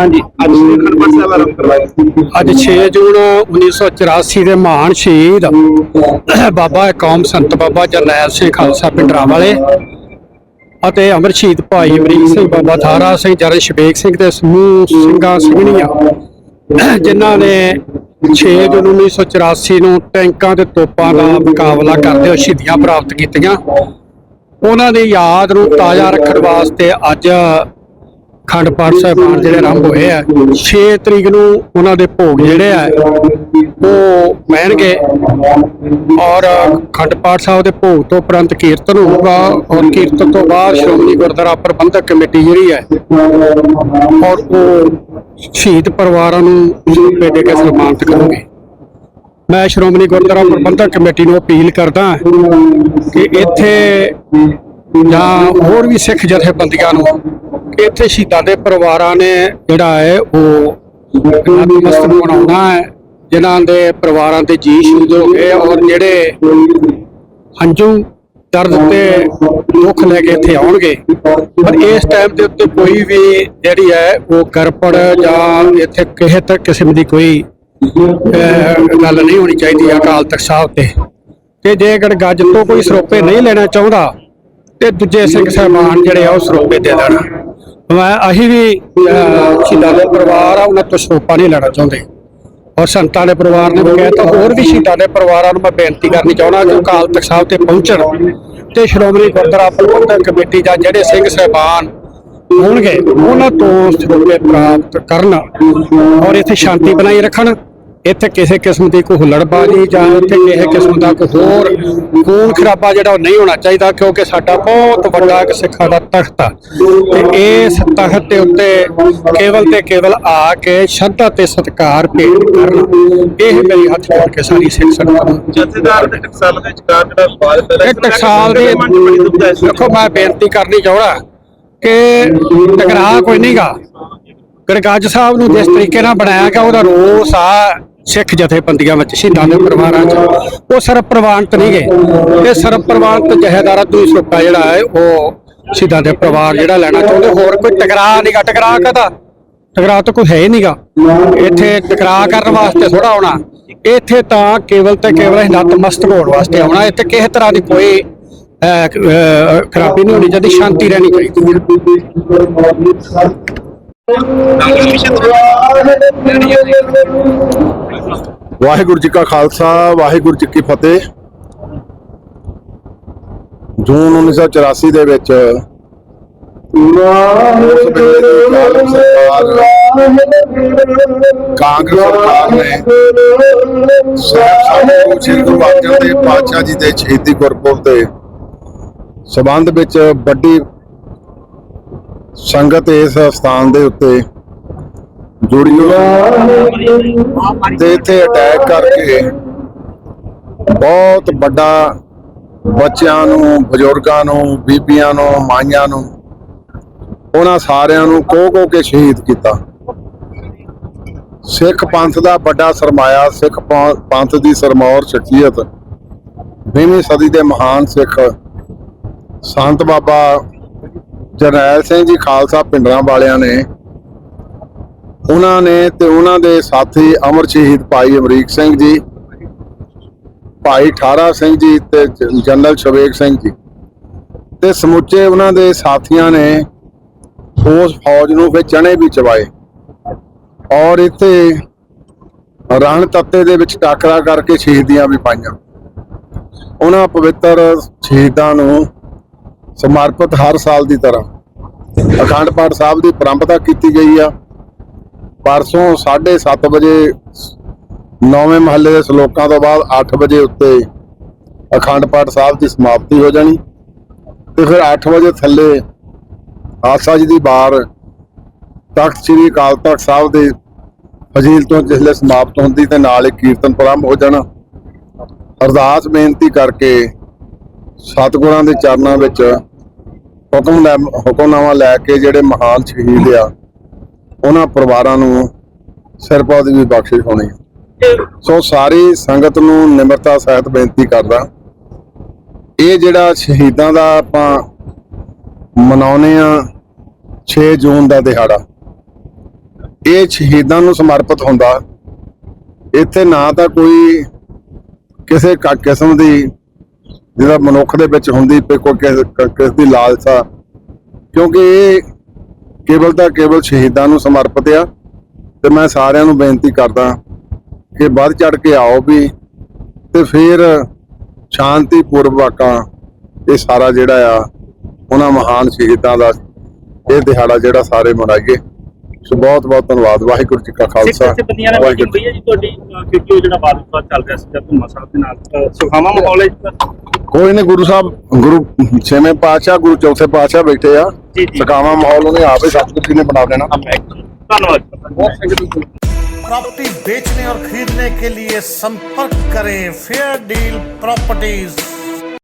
ਹਾਂਜੀ। ਅੱਜ ਸ੍ਰੀ ਅਖੰਡ ਪਾਠ ਸਾਹਿਬ ਆਰੰਭ ਕਰਵਾਇਆ। ਅੱਜ 6 ਜੂਨ 1984 ਦੇ ਮਹਾਨ ਸ਼ਹੀਦ ਬਾਬਾ ਕੌਮ ਸੰਤ ਬਾਬਾ ਜਰਨੈਲ ਸਿੰਘ ਖਾਲਸਾ ਪਿੰਡਰਾ ਵਾਲੇ ਅਤੇ ਅਮਰ ਸ਼ਹੀਦ ਭਾਈ ਅਮਰੀਕ ਸਿੰਘ ਬਾਬਾ ਥਾਰਾ ਸਿੰਘ ਜਰਨ ਸ਼ਬੇਕ ਸਿੰਘ ਤੇ ਸਮੂਹ ਸਿੰਘਾਂ ਸਿੰਘਣੀਆਂ ਜਿਨ੍ਹਾਂ ਨੇ 6 ਜੂਨ 1984 ਨੂੰ ਟੈਂਕਾਂ ਤੇ ਤੋਪਾਂ ਦਾ ਮੁਕਾਬਲਾ ਕਰਦੇ ਹੋਏ ਸ਼ਹੀਦੀਆਂ ਪ੍ਰਾਪਤ ਕੀਤੀਆਂ। ਉਹਨਾਂ ਦੀ ਯਾਦ ਨੂੰ ਤਾਜ਼ਾ ਰੱਖਣ ਵਾਸਤੇ ਅੱਜ ਖੰਡ ਪਾਠ ਸਾਹਿਬਾਨ ਜਿਹੜੇ ਆਰੰਭ ਹੋਏ ਆ 6 ਤਰੀਕ ਨੂੰ ਉਹਨਾਂ ਦੇ ਭੋਗ ਜਿਹੜੇ ਆ, ਉਹ ਪੈਣਗੇ ਔਰ ਖੰਡ ਪਾਠ ਸਾਹਿਬ ਦੇ ਭੋਗ ਤੋਂ ਉਪਰੰਤ ਕੀਰਤਨ ਹੋਊਗਾ ਔਰ ਕੀਰਤਨ ਤੋਂ ਬਾਅਦ ਸ਼੍ਰੋਮਣੀ ਗੁਰਦੁਆਰਾ ਪ੍ਰਬੰਧਕ ਕਮੇਟੀ ਜਿਹੜੀ ਹੈ, ਔਰ ਉਹ ਸ਼ਹੀਦ ਪਰਿਵਾਰਾਂ ਨੂੰ ਰੁਪਏ ਦੇ ਕੇ ਸਨਮਾਨਿਤ ਕਰੂਗੀ ਮੈਂ ਸ਼੍ਰੋਮਣੀ ਗੁਰਦੁਆਰਾ ਪ੍ਰਬੰਧਕ ਕਮੇਟੀ ਨੂੰ ਅਪੀਲ ਕਰਦਾ ਕਿ ਇੱਥੇ ਜਾਂ ਹੋਰ ਵੀ ਸਿੱਖ ਜਥੇਬੰਦੀਆਂ ਨੂੰ, ਇੱਥੇ ਸ਼ਹੀਦਾਂ ਦੇ ਪਰਿਵਾਰਾਂ ਨੇ ਜਿਹੜਾ ਹੈ ਉਹ ਨਤਮਸਤਕ ਬਣਾਉਣਾ ਹੈ। ਜਿਨ੍ਹਾਂ ਦੇ ਪਰਿਵਾਰਾਂ ਤੇ ਜੀ ਸ਼ਹੀਦ ਹੋ ਗਏ ਔਰ ਜਿਹੜੇ ਹੰਝੂ, ਦਰਦ ਤੇ ਦੁੱਖ ਲੈ ਕੇ ਇੱਥੇ ਆਉਣਗੇ। ਪਰ ਇਸ ਟਾਈਮ ਦੇ ਉੱਤੇ ਕੋਈ ਵੀ ਜਿਹੜੀ ਹੈ ਉਹ ਗੜਬੜ ਜਾਂ ਇੱਥੇ ਕਿਸੇ ਤੱਕ ਕਿਸਮ ਦੀ ਕੋਈ ਗੱਲ ਨਹੀਂ ਹੋਣੀ ਚਾਹੀਦੀ ਅਕਾਲ ਤਖਤ ਸਾਹਿਬ ਤੇ। ਤੇ ਜੇਕਰ ਗੱਜ ਤੋਂ ਕੋਈ ਸਰੋਪੇ ਨਹੀਂ ਲੈਣਾ ਚਾਹੁੰਦਾ ਤੇ ਦੂਜੇ ਸਿੰਘ ਸਾਹਿਬਾਨ ਜਿਹੜੇ ਆ, ਉਹ ਸਰੋਪੇ ਦੇ ਦੇਣ। ਮੈਂ ਅਸੀਂ ਵੀ ਸ਼ਹੀਦਾਂ ਦੇ ਪਰਿਵਾਰ ਆ, ਉਹਨਾਂ ਤੋਂ ਸਰੋਪਾ ਨਹੀਂ ਲੈਣਾ ਚਾਹੁੰਦੇ। ਔਰ ਸੰਤਾਂ ਦੇ ਪਰਿਵਾਰ ਨੇ ਵੀ ਕਹਿਤਾ ਹੋਰ ਵੀ ਸ਼ਹੀਦਾਂ ਦੇ ਪਰਿਵਾਰਾਂ ਨੂੰ ਮੈਂ ਬੇਨਤੀ ਕਰਨੀ ਚਾਹੁੰਦਾ ਕਿ ਉਹ ਅਕਾਲ ਤਖਤ ਸਾਹਿਬ ਤੇ ਪਹੁੰਚਣ ਤੇ ਸ਼੍ਰੋਮਣੀ ਗੁਰਦੁਆਰਾ ਪ੍ਰਬੰਧਕ ਕਮੇਟੀ ਜਾਂ ਜਿਹੜੇ ਸਿੰਘ ਸਾਹਿਬਾਨ ਹੋਣਗੇ, ਉਹਨਾਂ ਤੋਂ ਸਰੋਪੇ ਪ੍ਰਾਪਤ ਕਰਨ ਔਰ ਇੱਥੇ ਸ਼ਾਂਤੀ ਬਣਾਈ ਰੱਖਣ। ਇੱਥੇ ਕਿਸੇ ਕਿਸਮ ਦੀ ਕੋਈ ਹੁੱਲੜਬਾਜ਼ੀ ਜਾਂ ਇੱਥੇ ਕਿਸੇ ਕਿਸਮ ਦਾ ਕੋਈ ਹੋਰ ਖੂਨ ਖਰਾਬਾ ਜਿਹੜਾ ਉਹ ਨਹੀਂ ਹੋਣਾ ਚਾਹੀਦਾ ਕਿਉਂਕਿ ਸਾਡਾ ਬਹੁਤ ਵੱਡਾ ਇੱਕ ਸਿੱਖਾਂ ਦਾ ਤਖਤ ਆ। ਤੇ ਇਸ ਤਖਤ ਦੇ ਉੱਤੇ ਕੇਵਲ ਤੇ ਕੇਵਲ ਆ ਕੇ ਸ਼ਰਧਾ ਤੇ ਸਤਿਕਾਰ ਭੇਟ ਕਰਨ ਇਹ ਮੇਰੀ ਹੱਥ ਜੋੜ ਕੇ ਸਾਰੀ ਸਿੱਖ ਸੰਗਤ ਨੂੰ। ਜਥੇਦਾਰ ਦੇ ਟਕਸਾਲ ਦੇ ਵਿਚਕਾਰ ਜਿਹੜਾ ਪਹਿਲਾਂ ਇਹ ਟਕਸਾਲ ਦੀ ਦੇਖੋ ਮੈਂ ਬੇਨਤੀ ਕਰਨੀ ਚਾਹਣਾ ਕਿ ਟਕਰਾਅ ਕੋਈ ਨਹੀਂਗਾ ਗੜਗੱਜ ਸਾਹਿਬ ਨੂੰ ਜਿਸ ਤਰੀਕੇ ਨਾਲ ਬਣਾਇਆ ਗਿਆ ਉਹਦਾ ਰੋਸ ਆ। ਸਿੱਖ ਜਥੇਬੰਦੀਆਂ ਵਿੱਚ ਸ਼ਹੀਦਾਂ ਦੇ ਪਰਿਵਾਰਾਂ 'ਚ। ਉਹ ਸਰਬ ਪ੍ਰਵਾਨਿਤ ਨਹੀਂ ਗਏ। ਇਹ ਸਰਬ ਪ੍ਰਵਾਨਿਤ ਜਹੇਦਾਰਾਂ ਤੋਂ ਹੀ ਜਿਹੜਾ ਹੈ, ਉਹ ਸ਼ਹੀਦਾਂ ਦੇ ਪਰਿਵਾਰ ਜਿਹੜਾ ਲੈਣਾ ਚਾਹੁੰਦੇ। ਹੋਰ ਕੋਈ ਟਕਰਾਅ ਨਹੀਂਗਾ ਟਕਰਾਅ ਕਦਾ ਟਕਰਾਅ ਤਾਂ ਕੋਈ ਹੈ ਨਹੀਂਗਾ ਇੱਥੇ ਟਕਰਾਅ ਕਰਨ ਵਾਸਤੇ ਥੋੜਾ ਆਉਣਾ। ਇੱਥੇ ਤਾਂ ਕੇਵਲ ਤੇ ਕੇਵਲ ਨਤਮਸਤਕ ਹੋਣ ਵਾਸਤੇ ਆਉਣਾ। ਇੱਥੇ ਕਿਸੇ ਤਰ੍ਹਾਂ ਦੀ ਕੋਈ ਖਰਾਬੀ ਨਹੀਂ ਹੋਣੀ ਚਾਹੀਦੀ, ਸ਼ਾਂਤੀ ਰਹਿਣੀ ਚਾਹੀਦੀ ਵਾਹਿਗੁਰੂ ਜੀ ਕਾ ਖਾਲਸਾ, ਵਾਹਿਗੁਰੂ ਜੀ ਕੀ ਫਤਿਹ। ਜੂਨ 1984 ਦੇ ਵਿੱਚ ਕਾਂਗਰਸ ਸਰਕਾਰ ਨੇ ਸਾਹਿਬ ਸ੍ਰੀ ਗੁਰੂ ਅਰਜਨ ਦੇਵ ਪਾਤਸ਼ਾਹ ਜੀ ਦੇ ਸ਼ਹੀਦੀ ਗੁਰਪੁਰਬ ਦੇ ਸਬੰਧ ਵਿੱਚ ਵੱਡੀ ਸੰਗਤ ਇਸ ਸਥਾਨ ਦੇ ਉੱਤੇ ਜੁੜੀ ਹੋਈ ਤੇ ਇੱਥੇ ਅਟੈਕ ਕਰਕੇ ਬਹੁਤ ਵੱਡਾ ਬੱਚਿਆਂ ਨੂੰ, ਬਜ਼ੁਰਗਾਂ ਨੂੰ, ਬੀਬੀਆਂ ਨੂੰ, ਮਾਈਆਂ ਨੂੰ, ਉਹਨਾਂ ਸਾਰਿਆਂ ਨੂੰ ਕੋਹ ਕੋ ਕੇ ਸ਼ਹੀਦ ਕੀਤਾ। ਸਿੱਖ ਪੰਥ ਦਾ ਵੱਡਾ ਸਰਮਾਇਆ, ਸਿੱਖ ਪੰਥ ਦੀ ਸਰਮੌਰ ਸ਼ਖਸੀਅਤ 20ਵੀਂ ਸਦੀ ਦੇ ਮਹਾਨ ਸਿੱਖ ਸੰਤ ਬਾਬਾ ਜਰਨੈਲ ਸਿੰਘ ਜੀ ਖਾਲਸਾ ਪਿੰਡਰਾਂ ਵਾਲਿਆਂ ਨੇ ਉਹਨਾਂ ਨੇ ਤੇ ਉਹਨਾਂ ਦੇ ਸਾਥੀ ਅਮਰ ਸ਼ਹੀਦ ਭਾਈ ਅਮਰੀਕ ਸਿੰਘ ਜੀ, ਭਾਈ ਠਾਰਾ ਸਿੰਘ ਜੀ ਤੇ ਜਨਰਲ ਸ਼ਵੇਕ ਸਿੰਘ ਜੀ। ਤੇ ਸਮੁੱਚੇ ਉਹਨਾਂ ਦੇ ਸਾਥੀਆਂ ਨੇ ਉਸ ਫੌਜ ਨੂੰ ਫਿਰ ਚਣੇ ਵੀ ਚਵਾਏ ਔਰ ਇੱਥੇ ਰਣ ਤੱਤੇ ਦੇ ਵਿੱਚ ਟਾਕਰਾ ਕਰਕੇ ਸ਼ਹੀਦੀਆਂ ਵੀ ਪਾਈਆਂ। ਉਹਨਾਂ ਪਵਿੱਤਰ ਸ਼ਹੀਦਾਂ ਨੂੰ ਸਮਰਪਿਤ ਹਰ ਸਾਲ ਦੀ ਤਰ੍ਹਾਂ ਅਖੰਡ ਪਾਠ ਸਾਹਿਬ ਦੀ ਪਰੰਪਰਾ ਕੀਤੀ ਗਈ ਆ। ਪਰਸੋਂ 7:30 ਵਜੇ ਨੌਵੇਂ ਮਹੱਲੇ ਦੇ ਸ਼ਲੋਕਾਂ ਤੋਂ ਬਾਅਦ 8 ਵਜੇ ਉੱਤੇ ਅਖੰਡ ਪਾਠ ਸਾਹਿਬ ਦੀ ਸਮਾਪਤੀ ਹੋ ਜਾਣੀ ਤੇ ਫਿਰ 8 ਵਜੇ ਥੱਲੇ ਆਸਾ ਜੀ ਦੀ ਬਾਰ ਤਖਤ ਸ੍ਰੀ ਅਕਾਲ ਤਖਤ ਸਾਹਿਬ ਦੇ ਫਜ਼ੀਲ ਤੋਂ ਜਿਸਲੇ ਸਮਾਪਤ ਹੁੰਦੀ ਤੇ ਨਾਲ ਹੀ ਕੀਰਤਨ ਪ੍ਰਾਰੰਭ ਹੋ ਜਾਣਾ। ਅਰਦਾਸ ਬੇਨਤੀ ਕਰਕੇ ਸਤਿਗੁਰਾਂ ਦੇ ਚਰਨਾਂ ਵਿੱਚ ਹੁਕਮ ਹੁਕਮਨਾਮਾ ਲੈ ਕੇ ਜਿਹੜੇ ਮਹਾਨ ਸ਼ਹੀਦ ਆ ਉਹਨਾਂ ਪਰਿਵਾਰਾਂ ਨੂੰ ਸਿਰਪਾ ਦੀ ਵੀ ਬਖਸ਼ਿਸ਼ ਹੋਣੀ। ਸੋ ਸਾਰੀ ਸੰਗਤ ਨੂੰ ਨਿਮਰਤਾ ਸਹਿਤ ਬੇਨਤੀ ਕਰਦਾ ਇਹ ਜਿਹੜਾ ਸ਼ਹੀਦਾਂ ਦਾ ਆਪਾਂ ਮਨਾਉਨੇ ਆ 6 ਜੂਨ ਦਾ ਦਿਹਾੜਾ ਇਹ ਸ਼ਹੀਦਾਂ ਨੂੰ ਸਮਰਪਿਤ ਹੁੰਦਾ ਇੱਥੇ ਨਾ ਤਾਂ ਕੋਈ ਕਿਸੇ ਕਿਸਮ ਦੀ ਜਿਹੜਾ ਮਨੁੱਖ ਦੇ ਵਿੱਚ ਹੁੰਦੀ ਪਈ ਕੋਈ ਕਿਸ ਦੀ ਲਾਲਸਾ ਕਿਉਂਕਿ ਇਹ ਕੇਵਲ ਤਾਂ ਕੇਵਲ ਸ਼ਹੀਦਾਂ ਨੂੰ ਸਮਰਪਿਤ ਆ। ਤੇ ਮੈਂ ਸਾਰਿਆਂ ਨੂੰ ਬੇਨਤੀ ਕਰਦਾ ਕਿ ਵੱਧ ਚੜ ਕੇ ਆਓ ਵੀ ਤੇ ਫਿਰ ਸ਼ਾਂਤੀ ਪੂਰਵਕਾਂ ਇਹ ਸਾਰਾ ਜਿਹੜਾ ਆ ਉਹਨਾਂ ਮਹਾਨ ਸ਼ਹੀਦਾਂ ਦਾ ਇਹ ਦਿਹਾੜਾ ਜਿਹੜਾ ਸਾਰੇ ਮਨਾਈਏ। ਸੋ ਬਹੁਤ ਬਹੁਤ ਧੰਨਵਾਦ। ਵਾਹਿਗੁਰੂ ਜੀ ਕਾ ਖਾਲਸਾ। ਵਾਹਿਗੁਰੂ ਜੀ ਤੁਹਾਡੀ ਕਿਉਂਕਿ ਉਹ ਜਿਹੜਾ ਵਿਵਾਦ ਚੱਲ ਰਿਹਾ ਸੀ ਧੁੰਮਾ ਸਾਹਿਬ ਦੇ ਨਾਲ। ਸੁਖਾਵਾਂ ਮਾਹੌਲ ਹੈ? ਕੋਈ ਨਹੀਂ ਗੁਰੂ ਸਾਹਿਬ ਗੁਰੂ ਛੇਵੇਂ ਪਾਤਸ਼ਾਹ ਗੁਰੂ ਚੌਥੇ ਪਾਤਸ਼ਾਹ ਬੈਠੇ ਆ ਜੀ, ਜੀ। ਸਕਾਵਾ ਮਾਹੌਲ ਉਹਨੇ ਆਪੇ ਸਤਿਗੁਰੂ ਜੀ ਨੇ ਬਣਾ ਦੇਣਾ ਧੰਨਵਾਦ ਸਰ। प्रॉपर्टी बेचने और खरीदने के लिए संपर्क करें फेयर डील प्रॉपर्टीज